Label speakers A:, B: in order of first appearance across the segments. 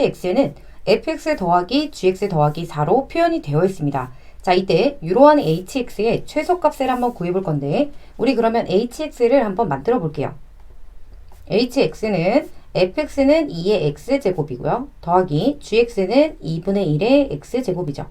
A: hx는 fx 더하기 gx 더하기 4로 표현이 되어 있습니다. 자, 이때 유로한 hx의 최소값을 한번 구해볼 건데 우리 그러면 hx를 한번 만들어 볼게요. hx는 fx는 2의 x제곱이고요. 더하기 gx는 2분의 1의 x제곱이죠.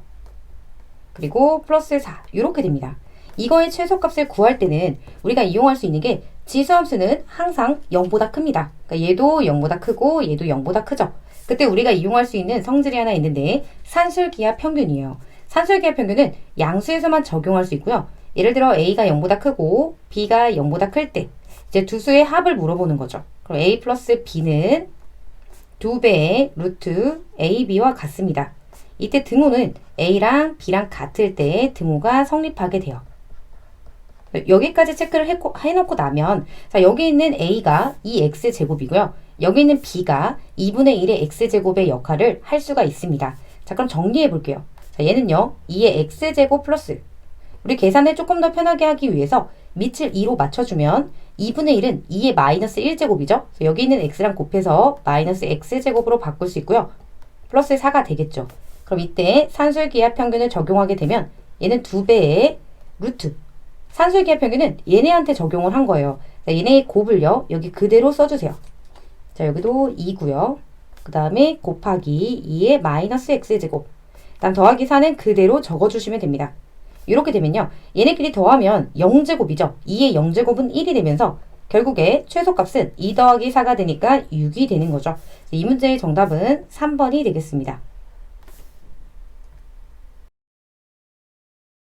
A: 그리고 플러스 4 이렇게 됩니다. 이거의 최소값을 구할 때는 우리가 이용할 수 있는 게 지수함수는 항상 0보다 큽니다. 그러니까 얘도 0보다 크고 얘도 0보다 크죠. 그때 우리가 이용할 수 있는 성질이 하나 있는데 산술기하 평균이에요. 산술기하 평균은 양수에서만 적용할 수 있고요. 예를 들어 a가 0보다 크고 b가 0보다 클 때 이제 두 수의 합을 물어보는 거죠. 그럼 a 플러스 b는 두 배의 루트 ab와 같습니다. 이때 등호는 a랑 b랑 같을 때 등호가 성립하게 돼요. 여기까지 체크를 해고- 해놓고 나면 자 여기 있는 a가 2x 제곱이고요. 여기 있는 b가 2분의 1의 x 제곱의 역할을 할 수가 있습니다. 자 그럼 정리해 볼게요. 자 얘는요 2의 x 제곱 플러스 우리 계산을 조금 더 편하게 하기 위해서 밑을 2로 맞춰주면 2분의 1은 2의 마이너스 1제곱이죠. 여기 있는 x랑 곱해서 마이너스 x제곱으로 바꿀 수 있고요. 플러스 4가 되겠죠. 그럼 이때 산술기하 평균을 적용하게 되면 얘는 2배의 루트 산술기하 평균은 얘네한테 적용을 한 거예요. 자, 얘네의 곱을요. 여기 그대로 써주세요. 자 여기도 2고요. 그 다음에 곱하기 2의 마이너스 x제곱 일단 더하기 4는 그대로 적어주시면 됩니다. 이렇게 되면요. 얘네끼리 더하면 0제곱이죠. 2의 0제곱은 1이 되면서 결국에 최소값은 2 더하기 4가 되니까 6이 되는 거죠. 이 문제의 정답은 3번이 되겠습니다.